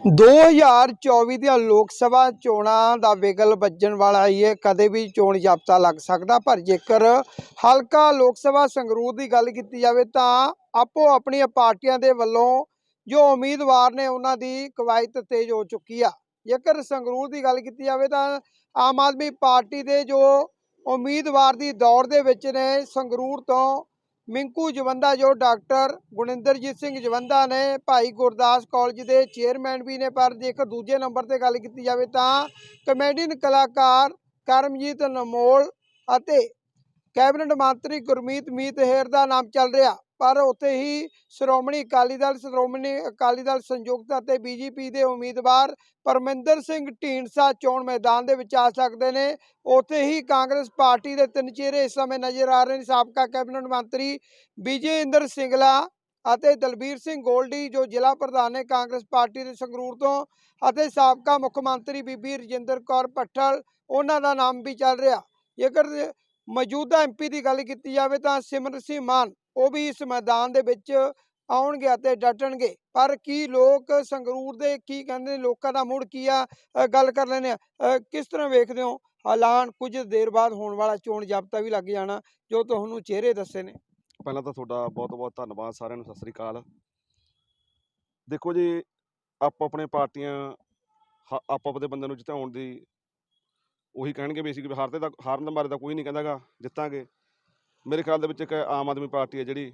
2024 ਦੀਆਂ ਲੋਕ ਸਭਾ ਚੋਣਾਂ ਦਾ ਵਿਗਲ ਵੱਜਣ ਵਾਲਾ ਹੀ ਹੈ। ਕਦੇ ਵੀ ਚੋਣ ਜਾਬਤਾ ਲੱਗ ਸਕਦਾ, ਪਰ ਜੇਕਰ ਹਲਕਾ ਲੋਕ ਸਭਾ ਸੰਗਰੂਰ ਦੀ ਗੱਲ ਕੀਤੀ ਜਾਵੇ ਤਾਂ ਆਪੋ ਆਪਣੀਆਂ ਪਾਰਟੀਆਂ ਦੇ ਵੱਲੋਂ ਜੋ ਉਮੀਦਵਾਰ ਨੇ ਉਹਨਾਂ ਦੀ ਕਵਾਇਤ ਤੇਜ਼ ਹੋ ਚੁੱਕੀ ਆ। ਜੇਕਰ ਸੰਗਰੂਰ ਦੀ ਗੱਲ ਕੀਤੀ ਜਾਵੇ ਤਾਂ ਆਮ ਆਦਮੀ ਪਾਰਟੀ ਦੇ ਜੋ ਉਮੀਦਵਾਰ ਦੀ ਦੌੜ ਦੇ ਵਿੱਚ ਨੇ, ਸੰਗਰੂਰ ਤੋਂ ਮਿੰਕੂ ਜਵੰਦਾ ਜੋ ਡਾਕਟਰ ਗੁਣਿੰਦਰਜੀਤ ਸਿੰਘ ਜਵੰਦਾ ਨੇ ਭਾਈ ਗੁਰਦਾਸ ਕਾਲਜ ਦੇ ਚੇਅਰਮੈਨ ਵੀ ਨੇ, ਪਰ ਜੇਕਰ ਦੂਜੇ ਨੰਬਰ ਤੇ ਗੱਲ ਕੀਤੀ ਜਾਵੇ ਤਾਂ ਕਮੇਡੀਅਨ ਕਲਾਕਾਰ ਕਰਮਜੀਤ ਨਮੋਲ ਅਤੇ ਕੈਬਨਿਟ ਮੰਤਰੀ ਗੁਰਮੀਤ ਮੀਤ ਹੇਰ ਦਾ ਨਾਮ ਚੱਲ ਰਿਹਾ। ਪਰ ਉੱਥੇ ਹੀ ਸ਼੍ਰੋਮਣੀ ਅਕਾਲੀ ਦਲ, ਸ਼੍ਰੋਮਣੀ ਅਕਾਲੀ ਦਲ ਸੰਯੁਕਤ ਅਤੇ ਬੀਜੇਪੀ ਦੇ ਉਮੀਦਵਾਰ ਪਰਮਿੰਦਰ ਸਿੰਘ ਢੀਂਡਸਾ ਚੋਣ ਮੈਦਾਨ ਦੇ ਵਿੱਚ ਆ ਸਕਦੇ ਨੇ। ਉੱਥੇ ਹੀ ਕਾਂਗਰਸ ਪਾਰਟੀ ਦੇ ਤਿੰਨ ਚਿਹਰੇ ਇਸ ਸਮੇਂ ਨਜ਼ਰ ਆ ਰਹੇ ਨੇ। ਸਾਬਕਾ ਕੈਬਨਿਟ ਮੰਤਰੀ ਵਿਜੇ ਇੰਦਰ ਸਿੰਗਲਾ ਅਤੇ ਦਲਬੀਰ ਸਿੰਘ ਗੋਲਡੀ, ਜੋ ਜ਼ਿਲ੍ਹਾ ਪ੍ਰਧਾਨ ਨੇ ਕਾਂਗਰਸ ਪਾਰਟੀ ਦੇ ਸੰਗਰੂਰ ਤੋਂ, ਅਤੇ ਸਾਬਕਾ ਮੁੱਖ ਮੰਤਰੀ ਬੀਬੀ ਰਜਿੰਦਰ ਕੌਰ ਭੱਠਲ, ਉਹਨਾਂ ਦਾ ਨਾਮ ਵੀ ਚੱਲ ਰਿਹਾ। ਜੇਕਰ ਮੌਜੂਦਾ ਐਮਪੀ ਦੀ ਗੱਲ ਕੀਤੀ ਜਾਵੇ ਤਾਂ ਸਿਮਰਨ ਸਿੰਘ ਮਾਨ ਉਹ ਵੀ ਇਸ ਮੈਦਾਨ ਦੇ ਵਿੱਚ ਆਉਣਗੇ ਅਤੇ ਡਟਣਗੇ। ਪਰ ਕੀ ਲੋਕ ਸੰਗਰੂਰ ਦੇ, ਕੀ ਕਹਿੰਦੇ ਨੇ ਲੋਕਾਂ ਦਾ ਮੂਡ ਕੀ ਆ? ਗੱਲ ਕਰ ਲੈਂਦੇ ਆ ਕਿਸ ਤਰ੍ਹਾਂ ਵੇਖਦੇ ਹੋ? ਐਲਾਨ ਕੁਝ ਦੇਰ ਬਾਅਦ ਹੋਣ ਵਾਲਾ ਚੋਣ ਜਾਬਤਾ ਵੀ ਲੱਗ ਜਾਣਾ, ਜੋ ਤੁਹਾਨੂੰ ਚਿਹਰੇ ਦੱਸੇ ਨੇ। ਪਹਿਲਾਂ ਤਾਂ ਤੁਹਾਡਾ ਬਹੁਤ ਬਹੁਤ ਧੰਨਵਾਦ ਸਾਰਿਆਂ ਨੂੰ, ਸਤਿ ਸ੍ਰੀ ਅਕਾਲ। ਦੇਖੋ ਜੀ, ਆਪੋ ਆਪਣੇ ਪਾਰਟੀਆਂ, ਹ- ਆਪੋ ਆਪਣੇ ਬੰਦਿਆਂ ਨੂੰ ਜਿਤਾਉਣ ਦੀ ਉਹੀ ਕਹਿਣਗੇ ਵੀ ਅਸੀਂ ਕਿ ਹਾਰਦੇ ਦਾ ਹਾਰਨ ਬਾਰੇ ਤਾਂ ਕੋਈ ਨਹੀਂ ਕਹਿੰਦਾਗਾ, ਜਿੱਤਾਂਗੇ। ਮੇਰੇ ਖਿਆਲ ਦੇ ਵਿੱਚ ਇੱਕ ਆਮ ਆਦਮੀ ਪਾਰਟੀ ਹੈ ਜਿਹੜੀ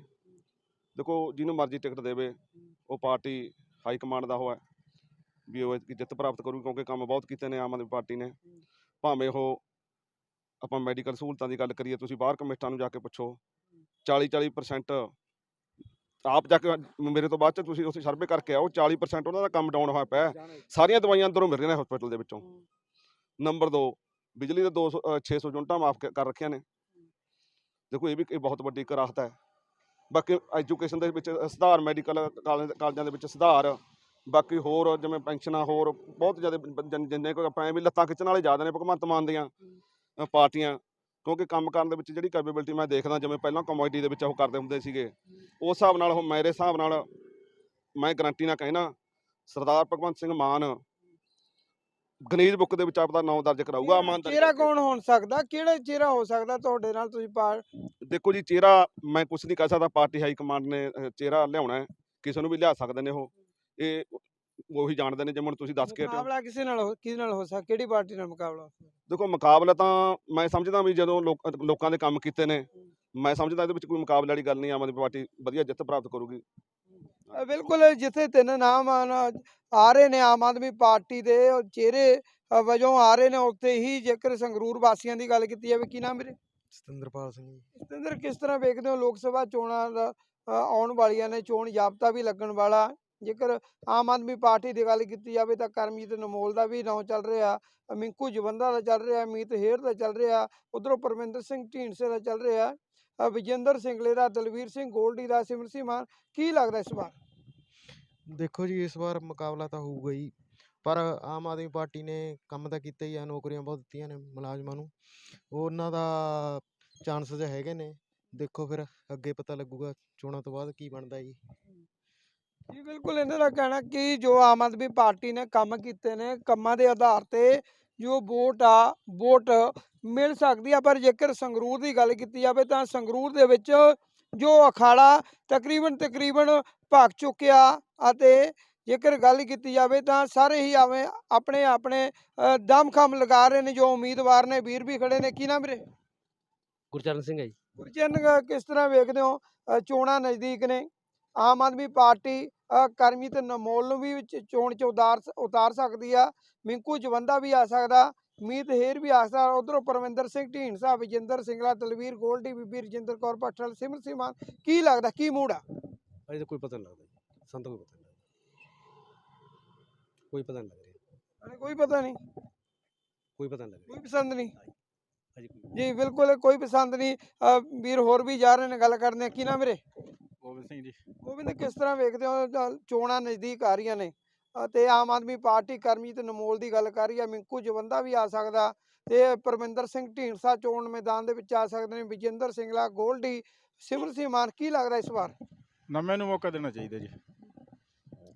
ਦੇਖੋ ਜਿਹਨੂੰ ਮਰਜ਼ੀ ਟਿਕਟ ਦੇਵੇ ਉਹ ਪਾਰਟੀ ਹਾਈ ਕਮਾਂਡ ਦਾ ਉਹ ਹੈ ਵੀ ਉਹ ਐਤਕੀ ਜਿੱਤ ਪ੍ਰਾਪਤ ਕਰੂ ਕਿਉਂਕਿ ਕੰਮ ਬਹੁਤ ਕੀਤੇ ਨੇ ਆਮ ਆਦਮੀ ਪਾਰਟੀ ਨੇ। ਭਾਵੇਂ ਉਹ ਆਪਾਂ ਮੈਡੀਕਲ ਸਹੂਲਤਾਂ ਦੀ ਗੱਲ ਕਰੀਏ ਤੁਸੀਂ ਬਾਹਰ ਕਮੇਟਾਂ ਨੂੰ ਜਾ ਕੇ ਪੁੱਛੋ 40 40% ਆਪ ਜਾ ਕੇ ਮੇਰੇ ਤੋਂ ਬਾਅਦ ਚ ਤੁਸੀਂ ਉੱਥੇ ਸਰਵੇ ਕਰਕੇ ਆਓ 40% ਉਹਨਾਂ ਦਾ ਕੰਮ ਡਾਊਨ ਹੋਇਆ ਪਿਆ। ਸਾਰੀਆਂ ਦਵਾਈਆਂ ਅੰਦਰੋਂ ਮਿਲ ਰਹੀਆਂ ਨੇ ਹਸਪੀਟਲ ਦੇ ਵਿੱਚੋਂ। ਨੰਬਰ 2 ਬਿਜਲੀ ਦੇ 200 ਅ, 600 ਯੂਨਿਟਾਂ ਮਾਫ ਕਰ ਰੱਖੀਆਂ ਨੇ। ਦੇਖੋ ਇਹ ਵੀ ਇੱਕ ਬਹੁਤ ਵੱਡੀ ਇੱਕ ਰਾਹਤ ਹੈ। ਬਾਕੀ ਐਜੂਕੇਸ਼ਨ ਦੇ ਵਿੱਚ ਸੁਧਾਰ ਮੈਡੀਕਲ ਕਾਲਜਾਂ ਦੇ ਵਿੱਚ ਸੁਧਾਰ, ਬਾਕੀ ਹੋਰ ਜਿਵੇਂ ਪੈਨਸ਼ਨਾਂ ਹੋਰ ਬਹੁਤ ਜ਼ਿਆਦਾ ਜਿੰਨੇ ਕੋਈ ਆਪਾਂ ਐਵੇਂ ਵੀ ਲੱਤਾਂ ਖਿੱਚਣ ਵਾਲੇ ਜ਼ਿਆਦਾ ਨੇ, ਭਗਵੰਤ ਮਾਨ ਦੀਆਂ ਪਾਰਟੀਆਂ, ਕਿਉਂਕਿ ਕੰਮ ਕਰਨ ਦੇ ਵਿੱਚ ਜਿਹੜੀ ਕੈਪੇਬਿਲਿਟੀ ਮੈਂ ਦੇਖਦਾ, ਜਿਵੇਂ ਪਹਿਲਾਂ ਕਮੇਟੀ ਦੇ ਵਿੱਚ ਉਹ ਕਰਦੇ ਹੁੰਦੇ ਸੀਗੇ, ਉਸ ਹਿਸਾਬ ਨਾਲ ਉਹ ਮੇਰੇ ਹਿਸਾਬ ਨਾਲ ਮੈਂ ਗਰੰਟੀ ਨਾਲ ਕਹਿਣਾ, ਸਰਦਾਰ ਭਗਵੰਤ ਸਿੰਘ ਮਾਨ ਗਣੇਸ਼ ਬੁੱਕ ਦੇ ਵਿੱਚ ਆਪਦਾ ਨਾਮ ਦਰਜ ਕਰਾਊਗਾ ਇਮਾਨਦਾਰੀ ਚਿਹਰਾ। ਕੌਣ ਹੋ ਸਕਦਾ? ਕਿਹੜਾ ਚਿਹਰਾ ਹੋ ਸਕਦਾ ਤੁਹਾਡੇ ਨਾਲ ਤੁਸੀਂ ਪਾ ਦੇਖੋ ਜੀ ਚਿਹਰਾ ਮੈਂ ਕੁਝ ਨਹੀਂ ਕਹਿ ਸਕਦਾ ਪਾਰਟੀ ਹਾਈ ਕਮਾਂਡ ਨੇ ਅਹ, ਚਿਹਰਾ ਲਿਆਉਣਾ ਹੈ। ਕਿਸੇ ਨੂੰ ਵੀ ਲਿਆ ਸਕਦੇ ਨੇ ਉਹ। ਇਹ ਉਹੀ ਜਾਣਦੇ ਨੇ ਜਿਵੇਂ ਹੁਣ ਤੁਸੀਂ ਦੱਸ ਕੇ ਹਟੇ ਹੋ। ਮੁਕਾਬਲਾ ਕਿਸੇ ਨਾਲ ਹੋ- ਕਿਹਦੇ ਨਾਲ ਹੋ ਸਕਦਾ? ਕਿਹੜੀ ਪਾਰਟੀ ਨਾਲ ਮੁਕਾਬਲਾ ਦੇਖੋ ਮੁਕਾਬਲਾ ਤਾਂ ਮੈਂ ਸਮਝਦਾ ਵੀ ਜਦੋਂ ਲੋਕ- ਲੋਕਾਂ ਦੇ ਕੰਮ ਕੀਤੇ ਨੇ ਮੈਂ ਸਮਝਦਾ ਇਹਦੇ ਵਿੱਚ ਕੋਈ ਮੁਕਾਬਲੇ ਵਾਲੀ ਗੱਲ ਨਹੀਂ ਆਮ ਆਦਮੀ ਪਾਰਟੀ ਵਧੀਆ ਜਿੱਤ ਪ੍ਰਾਪਤ ਕਰੂਗੀ। ਬਿਲਕੁਲ ਜਿੱਥੇ ਤਿੰਨ ਨਾਮ ਆ ਰਹੇ ਨੇ ਆਮ ਆਦਮੀ ਪਾਰਟੀ ਦੇ ਚਿਹਰੇ ਵਜੋਂ ਆ ਰਹੇ ਨੇ ਉੱਥੇ ਹੀ ਜੇਕਰ ਸੰਗਰੂਰ ਵਾਸੀਆਂ ਦੀ ਗੱਲ ਕੀਤੀ ਜਾਵੇ ਕੀ ਨਾਮ ਵੀਰੇ? ਸਤਿੰਦਰਪਾਲ ਸਿੰਘ ਜੀ। ਸਤਿੰਦਰ ਕਿਸ ਤਰ੍ਹਾਂ ਵੇਖਦੇ ਹੋ ਲੋਕ ਸਭਾ ਚੋਣਾਂ ਦਾ ਆਉਣ ਵਾਲੀਆਂ ਨੇ ਚੋਣ ਜਾਬਤਾ ਵੀ ਲੱਗਣ ਵਾਲਾ ਜੇਕਰ ਆਮ ਆਦਮੀ ਪਾਰਟੀ ਦੀ ਗੱਲ ਕੀਤੀ ਜਾਵੇ ਤਾਂ ਕਰਮਜੀਤ ਨਮੋਲ ਦਾ ਵੀ ਨਾਂ ਚੱਲ ਰਿਹਾ ਮਿੰਕੂ ਜਵੰਦਾ ਦਾ ਚੱਲ ਰਿਹਾ ਮੀਤ ਹੇਰ ਦਾ ਚੱਲ ਰਿਹਾ ਉਧਰੋਂ ਪਰਮਿੰਦਰ ਸਿੰਘ ਢੀਂਡਸੇ ਦਾ ਚੱਲ ਰਿਹਾ ਵਿਜੇਂਦਰ ਸਿੰਗਲੇ ਦਾ ਦਲਵੀਰ ਸਿੰਘ ਗੋਲਡੀ ਦਾ ਸਿਮਰ ਸਿੰਘ ਮਾਨ ਕੀ ਲੱਗਦਾ ਇਸ ਵਾਰ? ਦੇਖੋ ਜੀ, ਇਸ ਵਾਰ ਮੁਕਾਬਲਾ ਤਾਂ ਹੋਊਗਾ ਹੀ। ਪਰ ਆਮ ਆਦਮੀ ਪਾਰਟੀ ਨੇ ਕੰਮ ਤਾਂ ਕੀਤਾ ਹੀ ਆ, ਨੌਕਰੀਆਂ ਬਹੁਤ ਦਿੱਤੀਆਂ ਨੇ ਮੁਲਾਜ਼ਮਾਂ ਨੂੰ। ਉਹਨਾਂ ਦਾ ਚਾਂਸਸ ਹੈਗੇ ਨੇ। ਦੇਖੋ ਫਿਰ ਅੱਗੇ ਪਤਾ ਲੱਗੂਗਾ ਚੋਣਾਂ ਤੋਂ ਬਾਅਦ ਕੀ ਬਣਦਾ ਜੀ। ਜੀ, ਬਿਲਕੁਲ ਇਹਨਾਂ ਦਾ ਕਹਿਣਾ ਕਿ ਜੋ ਆਮ ਆਦਮੀ ਪਾਰਟੀ ਨੇ ਕੰਮ ਕੀਤੇ ਨੇ, ਕੰਮਾਂ ਦੇ ਆਧਾਰ ਤੇ ਜੋ ਵੋਟ ਆ, ਵੋਟ ਮਿਲ ਸਕਦੀ ਆ। ਪਰ ਜੇਕਰ ਸੰਗਰੂਰ ਦੀ ਗੱਲ ਕੀਤੀ ਜਾਵੇ ਤਾਂ ਸੰਗਰੂਰ ਦੇ ਵਿੱਚ ਜੋ ਅਖਾੜਾ ਤਕਰੀਬਨ ਤਕਰੀਬਨ ਭੱਗ ਚੁੱਕਿਆ ਅਤੇ ਜੇਕਰ ਗੱਲ ਕੀਤੀ ਜਾਵੇ ਤਾਂ ਸਾਰੇ ਹੀ ਆਵੇਂ ਆਪਣੇ ਆਪਣੇ ਦਮਖਮ ਲਗਾ ਰਹੇ ਨੇ ਜੋ ਉਮੀਦਵਾਰ ਨੇ ਵੀਰ ਵੀ ਖੜੇ ਨੇ। ਕੀ ਨਾਮ ਵੀਰੇ? ਗੁਰਚਰਨ ਸਿੰਘ ਹੈ ਜੀ। ਗੁਰਚਰਨ ਕਿਸ ਤਰ੍ਹਾਂ ਵੇਖਦੇ ਹੋ? ਚੋਣਾਂ ਨਜ਼ਦੀਕ ਨੇ। ਆਮ ਆਦਮੀ ਪਾਰਟੀ ਅ, ਕਰਮਜੀਤ ਨਮੋਲ ਨੂੰ ਵੀ ਵਿੱਚ ਚੋਣ ਚ ਉਤਾਰ ਉਤਾਰ ਸਕਦੀ ਆ। ਮਿੰਕੂ ਜਵੰਦਾ ਵੀ ਆ ਸਕਦਾ। ਮੀਤ ਹੇਰ ਵੀ ਆ ਸਕਦਾ ਉਧਰੋਂ ਪਰਵਿੰਦਰ ਸਿੰਘ ਢੀਂਡਸਾ ਵਿਜੇਂਦਰ ਸਿੰਗਲਾ ਦਲਵੀਰ ਗੋਲਡੀ ਬੀਬੀ ਰਜਿੰਦਰ ਕੌਰ ਭੱਠਲ ਸਿਮਰ ਸਿੰਘ ਮਾਨ ਕੀ ਲੱਗਦਾ ਕੀ ਮੂਡ ਆ? ਅਜੇ ਤਾਂ ਕੋਈ ਪਤਾ ਨਹੀਂ ਲੱਗਦਾ ਜੀ ਸਾਨੂੰ ਤਾਂ ਕੋਈ ਪਤਾ ਨਹੀਂ ਲੱਗਦਾ। ਕੋਈ ਪਤਾ ਨਹੀਂ ਲੱਗ ਰਿਹਾ। ਹਾਲੇ ਕੋਈ ਪਤਾ ਨਹੀਂ। ਕੋਈ ਪਤਾ ਨਹੀਂ ਲੱਗ ਕੋਈ ਪਸੰਦ ਨਹੀਂ। ਅਜੇ ਕੋਈ ਜੀ ਬਿਲਕੁਲ ਕੋਈ ਪਸੰਦ ਨਹੀਂ। ਵੀਰ ਹੋਰ ਵੀ ਜਾ ਰਹੇ ਨੇ ਗੱਲ ਕਰਦੇ ਆ। ਕੀ ਨਾ ਵੀਰੇ? ਗੋਬਿੰਦ ਸਿੰਘ ਜੀ। ਗੋਬਿੰਦ ਕਿਸ ਤਰ੍ਹਾਂ ਵੇਖਦੇ ਹੋ? ਜਾਂ ਚੋਣਾਂ ਨਜ਼ਦੀਕ ਆ ਰਹੀਆਂ ਨੇ। ਅਤੇ ਆਮ ਆਦਮੀ ਪਾਰਟੀ ਕਰਮਜੀਤ ਨਮੋਲ ਦੀ ਗੱਲ ਕਰ ਰਹੀ ਹੈ ਮਿੰਕੂ ਜਵੰਦਾ ਵੀ ਆ ਸਕਦਾ। ਤੇ ਪਰਮਿੰਦਰ ਸਿੰਘ ਢੀਂਡਸਾ ਚੋਣ ਮੈਦਾਨ ਦੇ ਵਿੱਚ ਆ ਸਕਦੇ ਨੇ, ਵਿਜੇਂਦਰ ਸਿੰਘਲਾ ਗੋਲਡੀ, ਸਿਮਰ ਸਿੰਘ ਮਾਨ, ਕੀ ਲੱਗਦਾ ਇਸ ਵਾਰ? ਨਵੇਂ ਨੂੰ ਮੌਕਾ ਦੇਣਾ ਚਾਹੀਦਾ ਜੀ।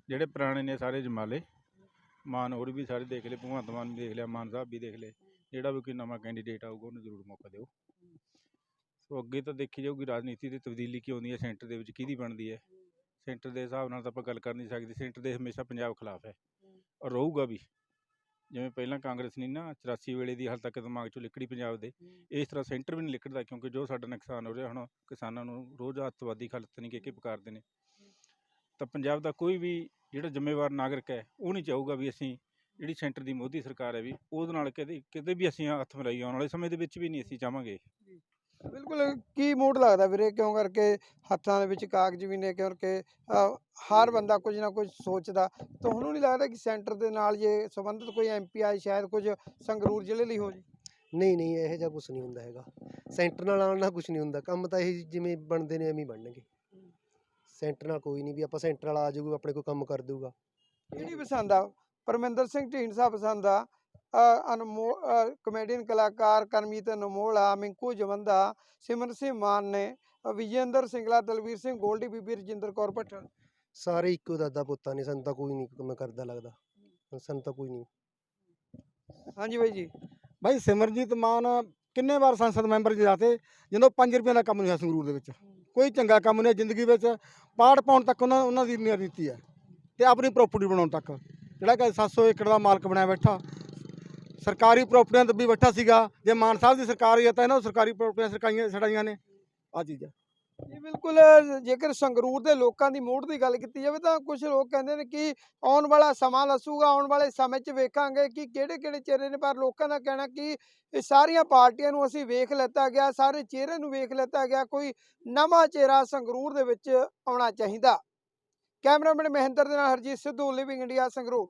ਜਿਹੜੇ ਪੁਰਾਣੇ ਨੇ ਸਾਰੇ ਜਮਾਲੇ, ਮਾਨ ਹੋਰ ਵੀ ਸਾਰੇ ਦੇਖ ਲਏ, ਭਗਵੰਤ ਮਾਨ ਵੀ ਦੇਖ ਲਿਆ, ਮਾਨ ਸਾਹਿਬ ਵੀ ਦੇਖ ਲਏ, ਜਿਹੜਾ ਵੀ ਕੋਈ ਨਵਾਂ ਕੈਂਡੀਡੇਟ ਆਊਗਾ, ਉਹਨੂੰ ਜ਼ਰੂਰ ਮੌਕਾ ਦਿਓ। ਸੋ ਅੱਗੇ ਤਾਂ ਦੇਖੀ ਜਾਊਗੀ ਰਾਜਨੀਤੀ ਦੀ ਤਬਦੀਲੀ ਕੀ ਆਉਂਦੀ ਹੈ, ਸੈਂਟਰ ਦੇ ਵਿੱਚ ਕਿਹਦੀ ਬਣਦੀ ਹੈ। ਸੈਂਟਰ ਦੇ ਹਿਸਾਬ ਨਾਲ ਤਾਂ ਆਪਾਂ ਗੱਲ ਕਰ ਨਹੀਂ ਸਕਦੇ ਸੈਂਟਰ ਦੇ ਹਮੇਸ਼ਾ ਪੰਜਾਬ ਖਿਲਾਫ ਹੈ ਔਰ ਰਹੂਗਾ ਵੀ। ਜਿਵੇਂ ਪਹਿਲਾਂ ਕਾਂਗਰਸ ਨਹੀਂ ਨਾ 84 ਵੇਲੇ ਦੀ ਹਾਲ ਤੱਕ ਦਿਮਾਗ ਚੋਂ ਲਿਕੜੀ ਪੰਜਾਬ ਦੇ ਇਸ ਤਰ੍ਹਾਂ ਸੈਂਟਰ ਵੀ ਨਹੀਂ ਲਿਕੜਦਾ ਕਿਉਂਕਿ ਜੋ ਸਾਡਾ ਨੁਕਸਾਨ ਹੋ ਰਿਹਾ ਹੁਣ ਕਿਸਾਨਾਂ ਨੂੰ ਰੋਜ਼ ਅੱਤਵਾਦੀ ਖਲਤ ਨਹੀਂ ਕਿ ਪੁਕਾਰਦੇ ਨੇ। ਤਾਂ ਪੰਜਾਬ ਦਾ ਕੋਈ ਵੀ ਜਿਹੜਾ ਜ਼ਿੰਮੇਵਾਰ ਨਾਗਰਿਕ ਹੈ ਉਹ ਨਹੀਂ ਚਾਹੂਗਾ ਵੀ ਅਸੀਂ ਜਿਹੜੀ ਸੈਂਟਰ ਦੀ ਮੋਦੀ ਸਰਕਾਰ ਹੈ ਵੀ ਉਹਦੇ ਨਾਲ ਕਦੇ ਕਿਤੇ ਵੀ ਅਸੀਂ ਹੱਥ ਮਿਲਾਈ ਆਉਣ ਵਾਲੇ ਸਮੇਂ ਦੇ ਵਿੱਚ ਵੀ ਨਹੀਂ ਅਸੀਂ ਚਾਹਾਂਗੇ। ਬਿਲਕੁਲ ਕੀ ਮੂਡ ਲੱਗਦਾ ਵੀਰੇ? ਕਿਉਂ ਕਰਕੇ ਹੱਥਾਂ ਦੇ ਵਿੱਚ ਕਾਗਜ਼ ਵੀ ਨੇ ਕਿਉਂਕਿ ਅ, ਹਰ ਬੰਦਾ ਕੁਝ ਨਾ ਕੁਝ ਸੋਚਦਾ। ਤੁਹਾਨੂੰ ਨਹੀਂ ਲੱਗਦਾ ਕਿ ਸੈਂਟਰ ਦੇ ਨਾਲ ਜੇ ਸੰਬੰਧਿਤ ਕੋਈ ਐਮਪੀ ਆਏ ਸ਼ਾਇਦ ਕੁਝ ਸੰਗਰੂਰ ਜ਼ਿਲ੍ਹੇ ਲਈ ਹੋ ਜੇ? ਨਹੀਂ ਨਹੀਂ ਇਹੋ ਜਿਹਾ ਕੁਝ ਨਹੀਂ ਹੁੰਦਾ ਹੈਗਾ। ਸੈਂਟਰ ਨਾਲ ਆਉਣ ਨਾਲ ਕੁਝ ਨਹੀਂ ਹੁੰਦਾ। ਕੰਮ ਤਾਂ ਇਹ ਜਿਵੇਂ ਬਣਦੇ ਨੇ ਐਵੇਂ ਹੀ ਬਣਨਗੇ। ਸੈਂਟਰ ਨਾਲ ਕੋਈ ਨਹੀਂ ਵੀ ਆਪਾਂ ਸੈਂਟਰ ਵਾਲਾ ਆ ਜਾਊਗਾ ਆਪਣੇ ਕੋਈ ਕੰਮ ਕਰ ਦਊਗਾ। ਕਿਹੜੀ ਪਸੰਦ ਆ? ਪਰਮਿੰਦਰ ਸਿੰਘ ਢੀਂਡਸਾ ਪਸੰਦ ਆ? ਅਨਮੋਲ ਕਮੇਡੀਅਨ ਕਲਾਕਾਰ ਕਰਮਜੀਤ ਅਨਮੋਲ ਆ ਮਿੰਕੂ ਜਵੰਦਾ ਸਿਮਰਨ ਸਿੰਘ ਮਾਨ ਨੇ ਵਿਜੇਂਦਰ ਸਿੰਗਲਾ ਦਲਵੀਰ ਸਿੰਘ ਗੋਲਡੀ ਬੀਬੀ ਰਜਿੰਦਰ ਕੌਰ ਭੱਟਲ ਸਾਰੇ ਇੱਕੋ ਦਾਦਾ ਪੁੱਤਾਂ ਨੇ ਸਾਨੂੰ ਤਾਂ ਕੋਈ ਨਹੀਂ ਕੰਮ ਕਰਦਾ ਲੱਗਦਾ। ਸਾਨੂੰ ਤਾਂ ਕੋਈ ਨਹੀਂ। ਹਾਂਜੀ ਬਾਈ ਜੀ। ਭਾਈ ਸਿਮਰਜੀਤ ਮਾਨ ਕਿੰਨੇ ਵਾਰ ਸੰਸਦ ਮੈਂਬਰ ਜੀ ਜਾਤੇ ਜਦੋਂ 5 ਰੁਪਏ ਦਾ ਕੰਮ ਨਹੀਂ ਹੋਇਆ ਸੰਗਰੂਰ ਦੇ ਵਿੱਚ। ਕੋਈ ਚੰਗਾ ਕੰਮ ਨਹੀਂ ਜ਼ਿੰਦਗੀ ਵਿੱਚ ਪਾੜ ਪਾਉਣ ਤੱਕ ਉਹਨਾਂ ਉਹਨਾਂ ਦੀ ਨੀਤੀ ਹੈ। ਤੇ ਆਪਣੀ ਪ੍ਰਾਪਰਟੀ ਬਣਾਉਣ ਤੱਕ। ਜਿਹੜਾ ਕਿ 700 ਏਕੜ ਦਾ ਮਾਲਕ ਬਣਿਆ ਬੈਠਾ ਸਰਕਾਰੀ ਪ੍ਰਾਪਰਟੀਆਂ ਵੀ ਬੈਠਾ ਸੀਗਾ। ਜੇ ਮਾਨ ਸਾਹਿਬ ਦੀ ਸਰਕਾਰ ਹੀ ਹੈ ਤਾਂ ਇਹਨਾਂ ਨੂੰ ਸਰਕਾਰੀ ਪ੍ਰਾਪਰਟੀਆਂ ਸਰਕਾਈਆਂ ਛੜਾਈਆਂ ਨੇ। ਆ ਚੀਜ਼ਾਂ ਜੀ ਬਿਲਕੁਲ, ਜੇਕਰ ਸੰਗਰੂਰ ਦੇ ਲੋਕਾਂ ਦੀ ਮੂਡ ਦੀ ਗੱਲ ਕੀਤੀ ਜਾਵੇ ਤਾਂ ਕੁਝ ਲੋਕ ਕਹਿੰਦੇ ਨੇ ਕਿ ਆਉਣ ਵਾਲਾ ਸਮਾਂ ਦੱਸੂਗਾ, ਆਉਣ ਵਾਲੇ ਸਮੇਂ 'ਚ ਵੇਖਾਂਗੇ ਕਿ ਕਿਹੜੇ ਕਿਹੜੇ ਚਿਹਰੇ ਨੇ, ਪਰ ਲੋਕਾਂ ਦਾ ਕਹਿਣਾ ਕਿ ਇਹ ਸਾਰੀਆਂ ਪਾਰਟੀਆਂ ਨੂੰ ਅਸੀਂ ਵੇਖ ਲੈਤਾ ਗਿਆ, ਸਾਰੇ ਚਿਹਰੇ ਨੂੰ ਵੇਖ ਲੈਤਾ ਗਿਆ, ਕੋਈ ਨਵਾਂ ਚਿਹਰਾ ਸੰਗਰੂਰ ਦੇ ਵਿੱਚ ਆਉਣਾ ਚਾਹੀਦਾ। ਕੈਮਰਾਮੈਨ ਮਹਿੰਦਰ ਦੇ ਨਾਲ ਹਰਜੀਤ ਸਿੱਧੂ ਲਿਵਿੰਗ ਇੰਡੀਆ ਸੰਗਰੂਰ।